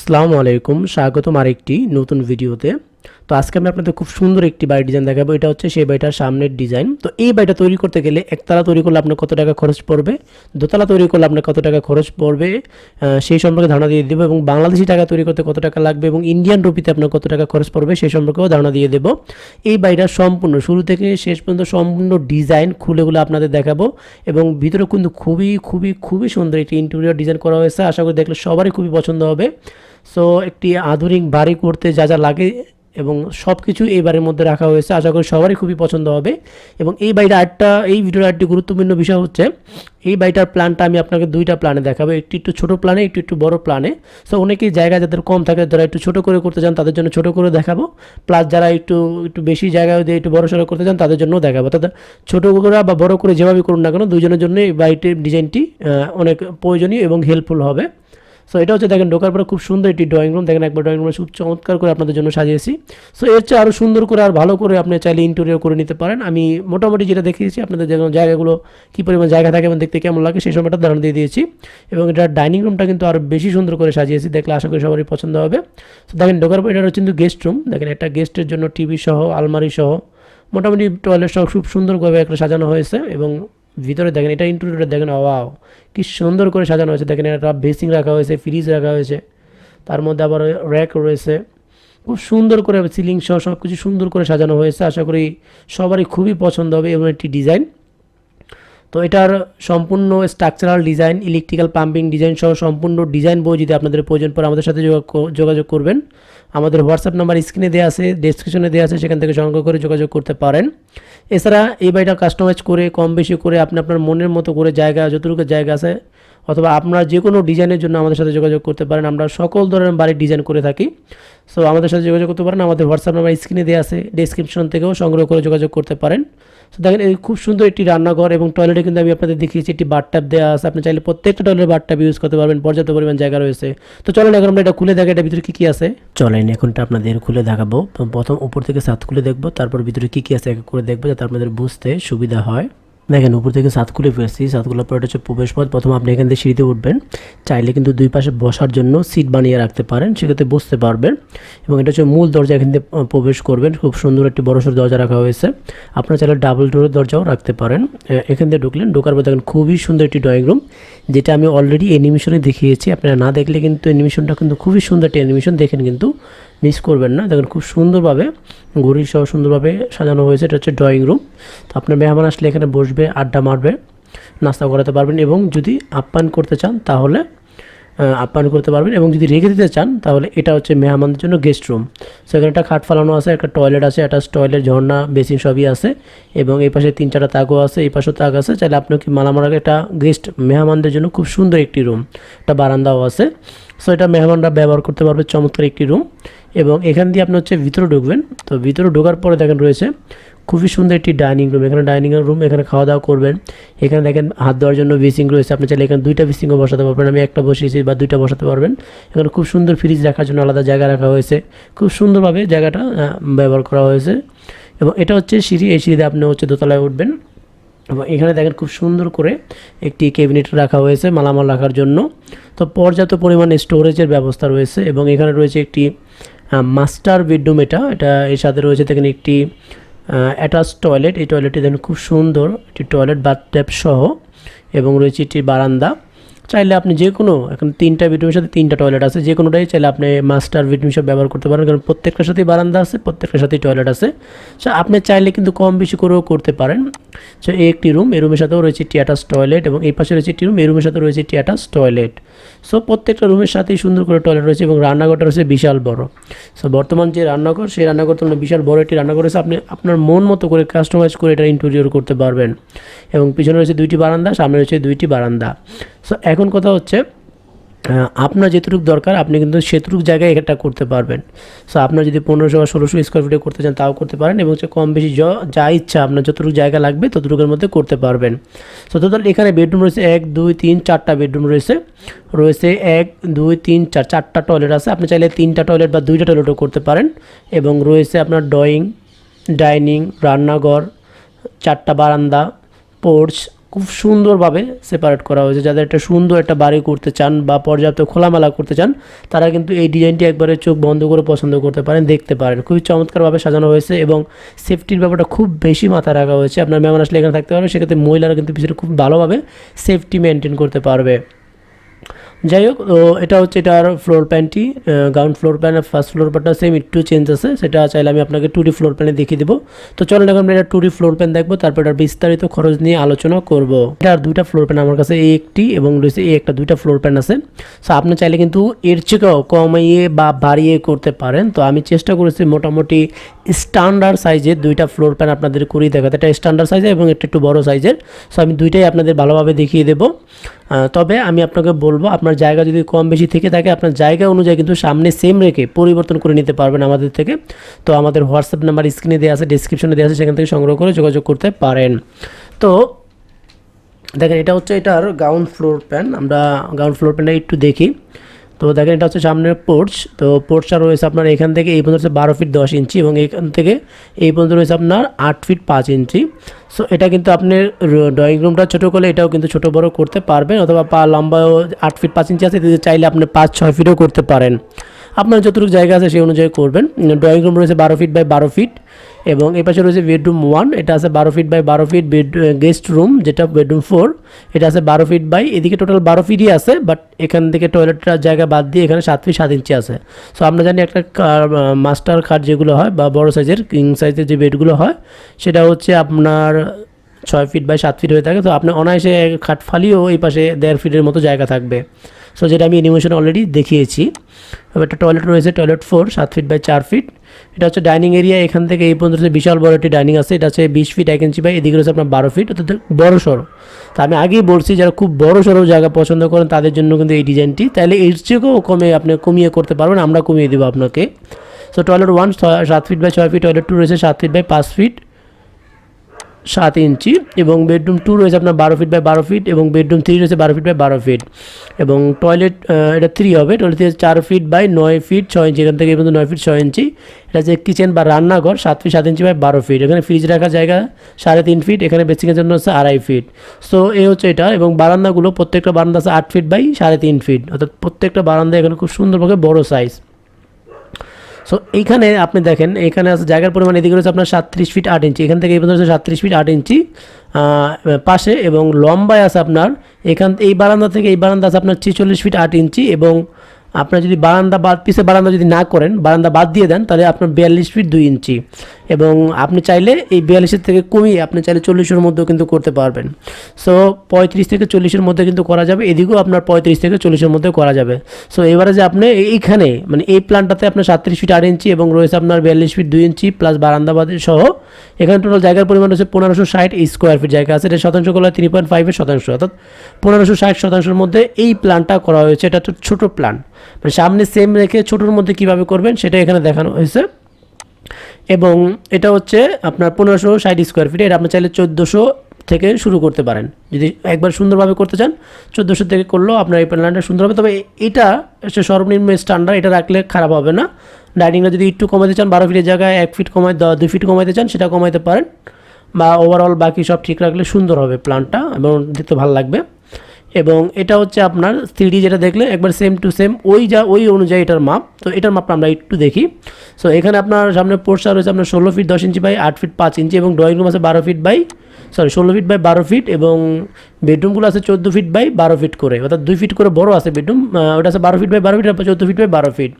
আসসালামু আলাইকুম স্বাগতম আরেকটি নতুন ভিডিওতে। তো আজকে আমি আপনাদের খুব সুন্দর একটি বাড়ি ডিজাইন দেখাবো। এটা হচ্ছে সেই বাড়িটার সামনের ডিজাইন তো এই বাড়িটা তৈরি করতে গেলে একতলা তৈরি করলে আপনার কত টাকা খরচ পড়বে? দোতলা তৈরি করলে আপনার কত টাকা খরচ পড়বে? সেই সম্পর্কে ধারণা দিয়ে দেবো এবং বাংলাদেশি টাকা তৈরি করতে কত টাকা লাগবে এবং ইন্ডিয়ান রুপিতে আপনার কত টাকা খরচ পড়বে সেই সম্পর্কেও ধারণা দিয়ে দেবো। এই বাড়িটা সম্পূর্ণ, শুরু থেকে শেষ পর্যন্ত সম্পূর্ণ ডিজাইন খুলেগুলো আপনাদের দেখাবো এবং ভিতরে কিন্তু খুবই খুবই খুবই সুন্দর একটি ইন্টেরিয়র ডিজাইন করা হয়েছে। আশা করি দেখলে সবারই খুবই পছন্দ হবে। সো একটি আধুনিক বাড়ি করতে যা যা লাগে এবং সব কিছু এই বাড়ির মধ্যে রাখা হয়েছে। আশা করি সবারই খুবই পছন্দ হবে। এবং এই বাড়িটা আরেকটা এই ভিডিওর আরেকটি গুরুত্বপূর্ণ বিষয় হচ্ছে, এই বাড়িটার প্ল্যানটা আমি আপনাকে দুইটা প্ল্যানে দেখাবো। একটু একটু ছোটো প্ল্যানে, একটু একটু বড় প্ল্যানে। সো অনেকেই জায়গা যাদের কম থাকে, যারা একটু ছোটো করে করতে চান, তাদের জন্য ছোটো করে দেখাবো। প্লাস যারা একটু একটু বেশি জায়গা দিয়ে একটু বড় সড়ো করতে চান, তাদের জন্যও দেখাবো। তাদের ছোটো করে বা বড় করে যেভাবে করুন না কেন, দুজনের জন্য এই বাড়িটির ডিজাইনটি অনেক প্রয়োজনীয় এবং হেল্পফুল হবে। সো এটা হচ্ছে দেখেন ঢোকার পরে খুব সুন্দর একটি ড্রয়িং রুম দেখেন একবার ড্রয়িং রুমে খুব চমৎকার করে আপনাদের জন্য সাজিয়েছি। সো এর চেয়ে আরও সুন্দর করে আর ভালো করে আপনি চাইলে ইন্টেরিয়র করে নিতে পারেন। আমি মোটামুটি যেটা দেখিয়েছি, আপনাদের যেমন জায়গাগুলো কী পরিমাণ জায়গা থাকে এবং দেখতে কেমন লাগে সেই সময়টা ধারণা দিয়ে দিয়েছি। এবং এটা ডাইনিং রুমটা কিন্তু আরও বেশি সুন্দর করে সাজিয়েছি, দেখলে আশা করি সবারই পছন্দ হবে। তো দেখেন ঢোকার পরে এটা হচ্ছে কিন্তু গেস্ট রুম দেখেন একটা গেস্টের জন্য টিভি সহ, আলমারি সহ, মোটামুটি টয়লেট সহ খুব সুন্দরভাবে একটা সাজানো হয়েছে। এবং ভিতরে দেখেন, এটা ইন্টেরিয়রটা দেখেন ওয়াও কি সুন্দর করে সাজানো হয়েছে। দেখেন একটা বেসিং রাখা হয়েছে ফ্রিজ রাখা হয়েছে, তার মধ্যে আবার র্যাক রয়েছে। খুব সুন্দর করে সিলিং সহ সব কিছু সুন্দর করে সাজানো হয়েছে। আশা করি সবারই খুবই পছন্দ হবে এবং একটি ডিজাইন তো এটার সম্পূর্ণ structural design electrical pumping design সহ সম্পূর্ণ ডিজাইন বই যদি আপনাদের প্রয়োজন পড়ে, আমাদের সাথে যোগাযোগ করবেন। আমাদের হোয়াটসঅ্যাপ নাম্বার স্ক্রিনে দেওয়া আছে ডেসক্রিপশনে দেওয়া আছে, সেখান থেকে সংগ্রহ করে যোগাযোগ করতে পারেন। এছাড়া এই বাড়িটা কাস্টমাইজ করে কম বেশি করে আপনি আপনার মনের মতো করে জায়গা, যতটুকু জায়গা আছে অথবা আপনারা যে কোনো ডিজাইনের জন্য আমাদের সাথে যোগাযোগ করতে পারেন। আমরা সকল ধরনের বাড়ির ডিজাইন করে থাকি। সো আমাদের সাথে যোগাযোগ করতে পারেন। আমাদের হোয়াটসঅ্যাপ নাম্বার স্ক্রিনে দেওয়া আছে। ডেসক্রিপশন থেকেও সংগ্রহ করে যোগাযোগ করতে পারেন। তো দেখেন এই খুব সুন্দর একটি রান্নাঘর এবং টয়লেটে কিন্তু আমি আপনাদের দেখিয়েছি। একটি বাথটাব দেওয়া আছে। আপনি চাইলে প্রত্যেকটা টয়লেট বাথটাব ইউজ করতে পারবেন। পর্যাপ্ত পরিমাণ জায়গা রয়েছে। তো চলেন এখন আমরা এটা খুলে দেখা এটা ভিতরে কী কী আছে? চলেন এখনটা আপনাদের খুলে দেখাবো। প্রথম উপর থেকে ছাদ খুলে দেখব। তারপর ভিতরে কী কী আছে এক করে দেখব যাতে আপনাদের বুঝতে সুবিধা হয়। দেখেন, উপর থেকে ছাদ খুলে ফেলছি ছাদ খোলার পর হচ্ছে প্রবেশ পথ। প্রথম আপনি এখান থেকে সিঁড়িতে উঠবেন। চাইলে কিন্তু দুই পাশে বসার জন্য সিট বানিয়ে রাখতে পারেন। সেক্ষেত্রে বসতে পারবেন। এবং এটা হচ্ছে মূল দরজা এখান থেকে প্রবেশ করবেন। খুব সুন্দর একটি বড়সড় দরজা রাখা হয়েছে। আপনারা চাইলে ডাবল ডোরের দরজাও রাখতে পারেন। এখান থেকে ঢুকলেন। ঢোকার পর দেখেন খুবই সুন্দর একটি ড্রয়িং রুম যেটা আমি অলরেডি অ্যানিমেশনে দেখিয়েছি। আপনারা না দেখলে কিন্তু অ্যানিমেশনটা কিন্তু খুবই সুন্দর একটি অ্যানিমেশন দেখেন কিন্তু মিস করবেন না। দেখেন, খুব সুন্দরভাবে ঘড়ি সহ সুন্দরভাবে সাজানো হয়েছে। এটা হচ্ছে ড্রয়িং রুম তো আপনার মেহমান আসলে এখানে বসবে, আড্ডা মারবে, নাস্তা করাতে পারবেন এবং যদি আপ্যায়ন করতে চান তাহলে আপ্যায়ন করতে পারবেন এবং যদি রেখে দিতে চান তাহলে এটা হচ্ছে মেহমানদের জন্য গেস্ট রুম সো এখানে একটা খাট ফালানো আছে, একটা টয়লেট আছে একটা টয়লেট ঝর্ণা বেসিন সবই আছে এবং এই পাশে তিন চারটা তাকও আছে, এই পাশেও তাক আছে। চাইলে আপনি কি মালামারাকে একটা গেস্ট মেহমানদের জন্য খুব সুন্দর একটি রুম একটা বারান্দাও আছে। সো এটা মেহমানরা ব্যবহার করতে পারবে, চমৎকার একটি রুম এবং এখান দিয়ে আপনি হচ্ছে ভিতরে ঢুকবেন। তো ভিতরে ঢোকার পরে দেখেন রয়েছে, খুবই সুন্দর একটি ডাইনিং রুম এখানে ডাইনিং রুম এখানে খাওয়া দাওয়া করবেন। এখানে দেখেন হাত দেওয়ার জন্য বেসিং রয়েছে। আপনি চাইলে এখানে দুইটা বেসিংও বসাতে পারবেন। আমি একটা বসিয়েছি বা দুইটা বসাতে পারবেন। এখানে খুব সুন্দর ফ্রিজ রাখার জন্য আলাদা জায়গা রাখা হয়েছে। খুব সুন্দরভাবে জায়গাটা ব্যবহার করা হয়েছে। এবং এটা হচ্ছে সিঁড়ি। এই সিঁড়িতে আপনি হচ্ছে দোতলায় উঠবেন। এবং এখানে দেখেন খুব সুন্দর করে একটি ক্যাবিনেট রাখা হয়েছে মালামাল রাখার জন্য। তো পর্যাপ্ত পরিমাণে স্টোরেজের ব্যবস্থা রয়েছে। এবং এখানে রয়েছে একটি মাস্টার বেডরুম এটা। এটা এর সাথে রয়েছে দেখেন একটি অ্যাটাচ টয়লেট এই টয়লেটটি দেখেন খুব সুন্দর। একটি টয়লেট বাথট্যাপ সহ। এবং রয়েছে একটি বারান্দা। চাইলে আপনি যে কোনো, এখন তিনটা বেডরুমের সাথে তিনটা টয়লেট আছে, যে কোনোটাই চাইলে আপনি মাস্টার বেডরুম সব ব্যবহার করতে পারেন, কারণ প্রত্যেকটার সাথেই বারান্দা আছে, প্রত্যেকটার সাথেই টয়লেট আছে। সো আপনি চাইলে কিন্তু কম বেশি করেও করতে পারেন। সো এই একটি রুম এই রুমের সাথেও রয়েছে অ্যাটাচ টয়লেট এবং এই পাশে রয়েছে একটি রুম এই রুমের সাথে রয়েছে অ্যাটাচ টয়লেট সো প্রত্যেকটা রুমের সাথেই সুন্দর করে টয়লেট রয়েছে এবং রান্নাঘরটা রয়েছে বিশাল বড়। সো বর্তমান যে রান্নাঘর, সেই রান্নাঘর তুলনায় বিশাল বড় একটি রান্নাঘর রয়েছে। আপনি আপনার মন মতো করে কাস্টমাইজ করে এটা ইন্টেরিয়র করতে পারবেন। এবং পিছনে রয়েছে দুইটি বারান্দা, সামনে রয়েছে দুইটি বারান্দা। সো এখন কথা হচ্ছে আপনার যেটুকু দরকার, আপনি কিন্তু সেটুকু জায়গায় এটা করতে পারবেন। সো আপনার যদি পনেরোশো বা ষোলোশো স্কোয়ার ফিটে করতে চান, তাও করতে পারেন এবং কম বেশি য- যা ইচ্ছা আপনার যতটুকু জায়গা লাগবে, ততটুকুর মধ্যে করতে পারবেন। সো টোটাল এখানে বেডরুম রয়েছে এক, দুই, তিন, চারটা বেডরুম রয়েছে। রয়েছে এক, দুই, তিন, চার, চারটা টয়লেট আছে। আপনি চাইলে তিনটা টয়লেট বা দুইটা টয়লেটও করতে পারেন এবং রয়েছে আপনার ড্রয়িং ডাইনিং রান্নাঘর, চারটা বারান্দা পোর্চ খুব সুন্দরভাবে সেপারেট করা হয়েছে। যাদের একটা সুন্দর একটা বাড়ি করতে চান বা পর্যাপ্ত খোলামেলা করতে চান, তারা কিন্তু এই ডিজাইনটি একবারে চোখ বন্ধ করে পছন্দ করতে পারেন, দেখতে পারেন। খুবই চমৎকারভাবে সাজানো হয়েছে এবং সেফটির ব্যাপারটা খুব বেশি মাথায় রাখা হয়েছে। আপনার মেহমান আসলে এখানে থাকতে পারবে, সেক্ষেত্রে মহিলারা কিন্তু পিছনে খুব ভালোভাবে সেফটি মেনটেন করতে পারবে। যাই হোক এটা হচ্ছে এটার ফ্লোর প্যানটি গ্রাউন্ড ফ্লোর প্যান আর ফার্স্ট ফ্লোর প্যানটা সেম একটু চেঞ্জ আছে। সেটা চাইলে আমি আপনাকে টু ডি ফ্লোর প্যানে দেখিয়ে দেবো। তো চলেন এখন আমরা এটা টু ডি ফ্লোর প্যান দেখব, তারপর এটার বিস্তারিত খরচ নিয়ে আলোচনা করব। এটার দুইটা ফ্লোর প্যান আমার কাছে এই একটি এবং রয়েছে এই একটা, দুইটা ফ্লোর প্যান আছে। সো আপনি চাইলে কিন্তু এর থেকেও কমাইয়ে বা বাড়িয়ে করতে পারেন। তো আমি চেষ্টা করেছি মোটামুটি স্ট্যান্ডার্ড সাইজের দুইটা ফ্লোর প্যান আপনাদের করিয়ে দেখাতে। এটা স্ট্যান্ডার্ড সাইজের এবং একটা একটু বড় সাইজের সো আমি দুইটাই আপনাদের ভালোভাবে দেখিয়ে দেবো। তবে আমি আপনাকে বলব, আপনার জায়গা যদি কম বেশি থেকে থাকে, আপনার জায়গা অনুযায়ী কিন্তু সামনে সেম রেখে পরিবর্তন করে নিতে পারবেন আমাদের থেকে। তো আমাদের হোয়াটসঅ্যাপ নাম্বার স্ক্রিনে দেওয়া আছে ডিসক্রিপশনে দেওয়া আছে, সেখান থেকে সংগ্রহ করে যোগাযোগ করতে পারেন। তো দেখেন, এটা হচ্ছে এটার গ্রাউন্ড ফ্লোর প্যান আমরা গ্রাউন্ড ফ্লোর প্যানটা একটু দেখি। তো দেখেন এটা হচ্ছে সামনের পোর্চ তো পোর্চটা রয়েছে আপনার এখান থেকে এই পর্যন্ত হচ্ছে বারো ফিট দশ ইঞ্চি এবং এখান থেকে এই পর্যন্ত রয়েছে আপনার আট ফিট পাঁচ ইঞ্চি সো এটা কিন্তু আপনি ড্রয়িং রুমটা ছোটো করলে এটাও কিন্তু ছোটো বড়ো করতে পারবেন অথবা পা লম্বাও আট ফিট পাঁচ ইঞ্চি আছে চাইলে আপনি পাঁচ, ছয় ফিটও করতে পারেন। আপনার যতটুকু জায়গা আছে সেই অনুযায়ী করবেন। ড্রয়িং রুম রয়েছে বারো ফিট বাই বারো ফিট এবং এই পাশে রয়েছে বেডরুম ওয়ান এটা আছে বারো ফিট বাই বারো ফিট বেড গেস্ট রুম যেটা বেডরুম ফোর এটা আছে বারো ফিট বাই এদিকে টোটাল বারো ফিটই আছে বাট এখান থেকে টয়লেটটার জায়গা বাদ দিয়ে এখানে সাত ফিট সাত ইঞ্চি আছে। সো আমরা জানি একটা মাস্টার খাট যেগুলো হয় বা বড় সাইজের কিং সাইজের যে বেডগুলো হয়, সেটা হচ্ছে আপনার ছয় ফিট বাই সাত ফিট হয়ে থাকে, তো আপনার অনায়াসে খাট ফালিয়েও এই পাশে দেড় ফিটের মতো জায়গা থাকবে। সো যেটা আমি অ্যানিমেশন অলরেডি দেখিয়েছি। একটা টয়লেট রয়েছে টয়লেট ফোর সাত ফিট বাই চার ফিট এটা হচ্ছে ডাইনিং এরিয়া এখান থেকে এই পর্যন্ত বিশাল বড় একটি ডাইনিং আছে, এটা হচ্ছে বিশ ফিট এক ইঞ্চি বাই এদিকে রয়েছে আপনার বারো ফিট অর্থাৎ বড় সড়ো। তো আমি আগেই বলছি, যারা খুব বড় সড়ো জায়গা পছন্দ করেন, তাদের জন্য কিন্তু এই ডিজাইনটি তাহলে এর চেয়েও কমে আপনি কমিয়ে করতে পারবেন, আমরা কমিয়ে দেবো আপনাকে। সো টয়লেট ওয়ান সাত ফিট বাই ছয় ফিট টয়লেট টু রয়েছে, সাত ফিট বাই পাঁচ ফিট সাত ইঞ্চি এবং বেডরুম টু রয়েছে আপনার বারো ফিট বাই বারো ফিট এবং বেডরুম থ্রি রয়েছে বারো ফিট বাই বারো ফিট এবং টয়লেট এটা থ্রি হবে। টয়লেট থেকে চার ফিট বাই নয় ফিট ছয় ইঞ্চি। এখান থেকে পর্যন্ত নয় ফিট ছয় ইঞ্চি। এটা হচ্ছে কিচেন বা রান্নাঘর, সাত ফিট সাত ইঞ্চি বাই বারো ফিট এখানে ফ্রিজ রাখার জায়গা সাড়ে তিন ফিট এখানে বেসিংয়ের জন্য হচ্ছে আড়াই ফিট সো এই হচ্ছে এটা এবং বারান্দাগুলো প্রত্যেকটা বারান্দা আছে আট ফিট বাই সাড়ে তিন ফিট অর্থাৎ প্রত্যেকটা বারান্দা এখানে খুব সুন্দরভাবে বড় সাইজ সো এইখানে আপনি দেখেন, এখানে জায়গার পরিমাণ, এদিকে রয়েছে আপনার সাতত্রিশ ফিট আট ইঞ্চি এখান থেকে এই পর্যন্ত সাতত্রিশ ফিট আট ইঞ্চি পাশে এবং লম্বায় আছে আপনার, এখান, এই বারান্দা থেকে এই বারান্দা আছে আপনার ছেচল্লিশ ফিট আট ইঞ্চি এবং আপনার যদি বারান্দা বাদ, পিছে বারান্দা যদি না করেন, বারান্দা বাদ দিয়ে দেন, তাহলে আপনার বিয়াল্লিশ ফিট দুই ইঞ্চি এবং আপনি চাইলে এই বিয়াল্লিশের থেকে কমিয়ে আপনি চাইলে চল্লিশের মধ্যেও কিন্তু করতে পারবেন। সো পঁয়ত্রিশ থেকে চল্লিশের মধ্যে কিন্তু করা যাবে। এদিকেও আপনার পঁয়ত্রিশ থেকে চল্লিশের মধ্যে করা যাবে। সো এবারে যে আপনি এইখানে মানে এই প্ল্যানটাতে আপনার সাতত্রিশ ফিট আট ইঞ্চি এবং রয়েছে আপনার বিয়াল্লিশ ফিট দুই ইঞ্চি প্লাস বারান্দাবাদের সহ, এখানে টোটাল জায়গার পরিমাণ হচ্ছে পনেরোশো ষাট স্কোয়ার ফিট জায়গা আছে। এটা শতাংশ করলে থ্রি পয়েন্ট ফাইভের শতাংশ। অর্থাৎ পনেরোশো ষাট শতাংশের মধ্যে এই প্ল্যানটা করা হয়েছে। এটা ছোটো প্ল্যান। মানে সামনে সেম রেখে ছোটোর মধ্যে কীভাবে করবেন সেটা এখানে দেখানো হয়েছে। এবং এটা হচ্ছে আপনার পনেরোশো ষাট স্কোয়ার ফিট এটা আপনি চাইলে চোদ্দোশো থেকে শুরু করতে পারেন। যদি একবার সুন্দরভাবে করতে চান, চোদ্দোশো থেকে করলেও আপনার এই প্ল্যানটা সুন্দর হবে। তবে এটা হচ্ছে সর্বনিম্ন স্ট্যান্ডার্ড এটা রাখলে খারাপ হবে না। ডাইনিংটা যদি একটু কমাতে চান, বারো ফিটের জায়গায় এক ফিট কমাই দুই ফিট কমাইতে চান, সেটা কমাইতে পারেন। বা ওভারঅল বাকি সব ঠিক রাখলে সুন্দর হবে প্ল্যানটা এবং দেখতে ভালো লাগবে। এবং এটা হচ্ছে আপনার থ্রি যেটা দেখলে, একবার সেম টু সেম ওই যা, ওই অনুযায়ী এটার মাপ। তো এটার মাপটা আমরা একটু দেখি। সো এখানে আপনার সামনে পোর্সা রয়েছে আপনার ষোলো ফিট দশ ইঞ্চি বাই আট ফিট পাঁচ ইঞ্চি এবং ড্রয়িং রুম আছে বারো ফিট বাই সরি ষোলো ফিট বাই বারো ফিট এবং বেডরুমগুলো আছে চোদ্দ ফিট বাই বারো ফিট করে। অর্থাৎ দুই ফিট করে বড় আছে বেডরুম ওটা আছে বারো ফিট বাই বারো ফিট আর চোদ্দ ফিট বাই বারো ফিট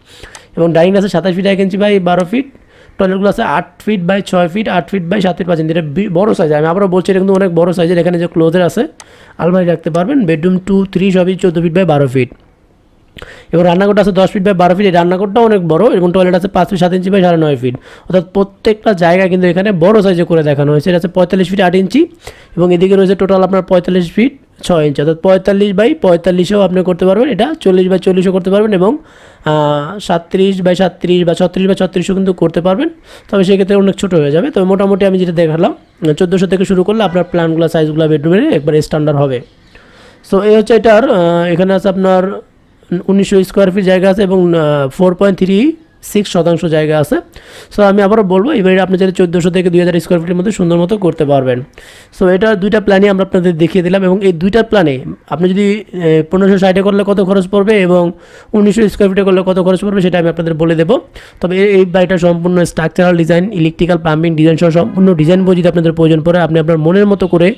এবং ডাইনিং আছে সাতাশ ফিট এক ইঞ্চি বাই বারো ফিট টয়লেটগুলো আছে আট ফিট বাই ছয় ফিট আট ফিট বাই সাত ফিট পাঁচ ইঞ্চি এটা বড়ো সাইজ আমি আবারও বলছি, এটা কিন্তু অনেক বড় সাইজের এখানে যে ক্লোজের আছে, আলমারি রাখতে পারবেন। বেডরুম টু থ্রি সবই চোদ্দ ফিট বাই বারো ফিট এবং রান্নাঘরটা আছে দশ ফিট বাই বারো ফিট এই রান্নাঘরটাও অনেক বড় এবং টয়লেট আছে পাঁচ ফিট সাত ইঞ্চি বাই সাড়ে নয় ফিট অর্থাৎ প্রত্যেকটা জায়গা কিন্তু এখানে বড় সাইজে করে দেখানো হয়েছে। এটা আছে পঁয়তাল্লিশ ফিট আট ইঞ্চি এবং এদিকে রয়েছে টোটাল আপনার পঁয়তাল্লিশ ফিট ছয় ইঞ্চি অর্থাৎ পঁয়তাল্লিশ বাই পঁয়তাল্লিশেও আপনি করতে পারবেন। এটা চল্লিশ বাই চল্লিশও করতে পারবেন এবং সাতত্রিশ বাই সাতত্রিশ বা ছত্রিশ বাই ছত্রিশও কিন্তু করতে পারবেন। তবে সেক্ষেত্রে অনেক ছোটো হয়ে যাবে। তবে মোটামুটি আমি যেটা দেখালাম, চোদ্দোশো থেকে শুরু করলে আপনার প্ল্যানগুলো সাইজগুলো বেডরুমের একবার স্ট্যান্ডার্ড হবে। সো এই হচ্ছে এটার এখানে আছে আপনার উনিশশো স্কোয়ার ফিট জায়গা আছে এবং ফোর পয়েন্ট থ্রি সিক্স শতাংশ জায়গা আছে। সো আমি আবারও বলব এই আপনি যদি চোদ্দোশো থেকে দুই হাজার স্কোয়ার ফিটের মধ্যে সুন্দর মতো করতে পারবেন। সো এটা দুইটা প্ল্যানই আমরা আপনাদের দেখিয়ে দিলাম এবং এই দুইটা প্ল্যানে আপনি যদি পনেরোশো ষাটে করলে কত খরচ পড়বে এবং উনিশশো স্কোয়ার ফিটে করলে কত খরচ পড়বে সেটা আমি আপনাদের বলে দেবো। তবে এই- বাড়িটা সম্পূর্ণ structural design electrical plumbing design সহ সম্পূর্ণ ডিজাইন বই যদি আপনাদের প্রয়োজন পড়ে, আপনি আপনার মনের মতো করে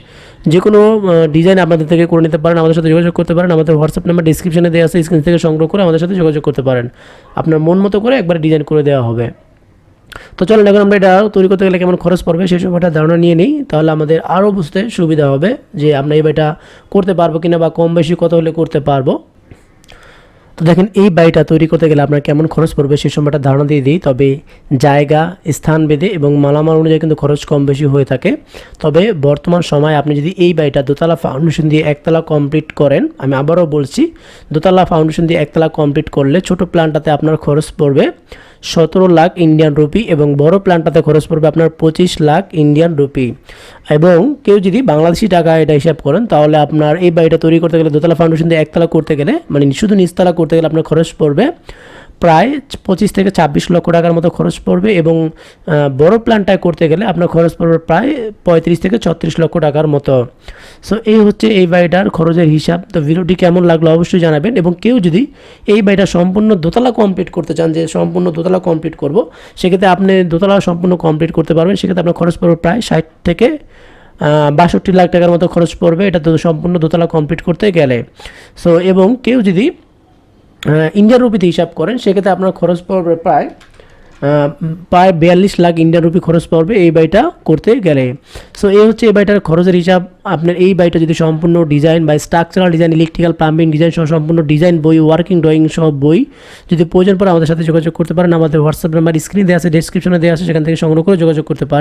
যে কোনো ডিজাইন আপনাদের থেকে করে নিতে পারেন, আমাদের সাথে যোগাযোগ করতে পারেন। আমাদের হোয়াটসঅ্যাপ নাম্বার ডিসক্রিপশনে দেওয়া আছে স্ক্রিন থেকে সংগ্রহ করে আমাদের সাথে যোগাযোগ করতে পারেন। আপনার মন মতো করে একবার ডিজাইন করে দেওয়া হবে। তো চলুন এখন আমরা এটা তৈরি করতে গেলে কেমন খরচ পড়বে সেই একটা ধারণা নিয়ে নিই। তাহলে আমাদের আরও বুঝতে সুবিধা হবে যে আমরা এই এটা করতে পারব কিনা বা কম বেশি কত হলে করতে পারব। তো দেখেন, এই বাড়িটা তৈরি করতে গেলে আপনার কেমন খরচ পড়বে সেই সময়টা ধারণা দিয়ে দিই। তবে জায়গা, স্থান বেঁধে এবং মালামাল অনুযায়ী কিন্তু খরচ কম বেশি হয়ে থাকে। তবে বর্তমান সময় আপনি যদি এই বাড়িটা দোতলা ফাউন্ডেশন দিয়ে একতলা কমপ্লিট করেন, আমি আবারও বলছি, দোতলা ফাউন্ডেশন দিয়ে একতলা কমপ্লিট করলে ছোট প্ল্যানটাতে আপনার খরচ পড়বে। সতেরো লাখ ইন্ডিয়ান রুপি এবং বড় প্ল্যানটাতে খরচ পড়বে আপনার পঁচিশ লাখ ইন্ডিয়ান রুপি। এবং কেউ যদি বাংলাদেশি টাকা এটা হিসাব করেন, তাহলে আপনার এই বাড়িটা তৈরি করতে গেলে দোতলা ফাউন্ডেশন দিয়ে একতলা করতে গেলে মানে শুধু নিচতলা করতে গেলে আপনার খরচ পড়বে প্রায় পঁচিশ থেকে ছাব্বিশ লক্ষ টাকার মতো খরচ পড়বে এবং বড় প্ল্যানটায় করতে গেলে আপনার খরচ পড়বে প্রায় পঁয়ত্রিশ থেকে ছত্রিশ লক্ষ টাকার মতো। সো এই হচ্ছে এই বাড়িটার খরচের হিসাব। তো ভিডিওটি কেমন লাগল অবশ্যই জানাবেন এবং কেউ যদি এই বাড়িটা সম্পূর্ণ দোতলা কমপ্লিট করতে চান, যে সম্পূর্ণ দোতলা কমপ্লিট করব, সেক্ষেত্রে আপনি দোতলা সম্পূর্ণ কমপ্লিট করতে পারবেন। সেক্ষেত্রে আপনার খরচ পড়বে প্রায় ষাট থেকে বাষট্টি লাখ টাকার মতো খরচ পড়বে। এটা তো সম্পূর্ণ দোতলা কমপ্লিট করতে গেলে। সো এবং কেউ যদি ইন্ডিয়ান রুপিতে হিসাব করেন, সেক্ষেত্রে আপনার খরচ পড়বে প্রায় প্রায় বিয়াল্লিশ লাখ ইন্ডিয়ান রুপি খরচ পড়বে এই বাইটা করতে গেলে। সো এই হচ্ছে এই বাড়িটার খরচের হিসাব। আপনার এই বাইটা যদি সম্পূর্ণ ডিজাইন বা structural design electrical plumbing design সহ সম্পূর্ণ ডিজাইন বই ওয়ার্কিং ড্রয়িং সহ বই, যদি প্রয়োজন পড়ে আমাদের সাথে যোগাযোগ করতে পারেন। আমাদের হোয়াটসঅ্যাপ নাম্বার স্ক্রিনে দেওয়া আছে ডেসক্রিপশনে দেওয়া আছে, সেখান থেকে সংগ্রহ করে যোগাযোগ করতে পারেন।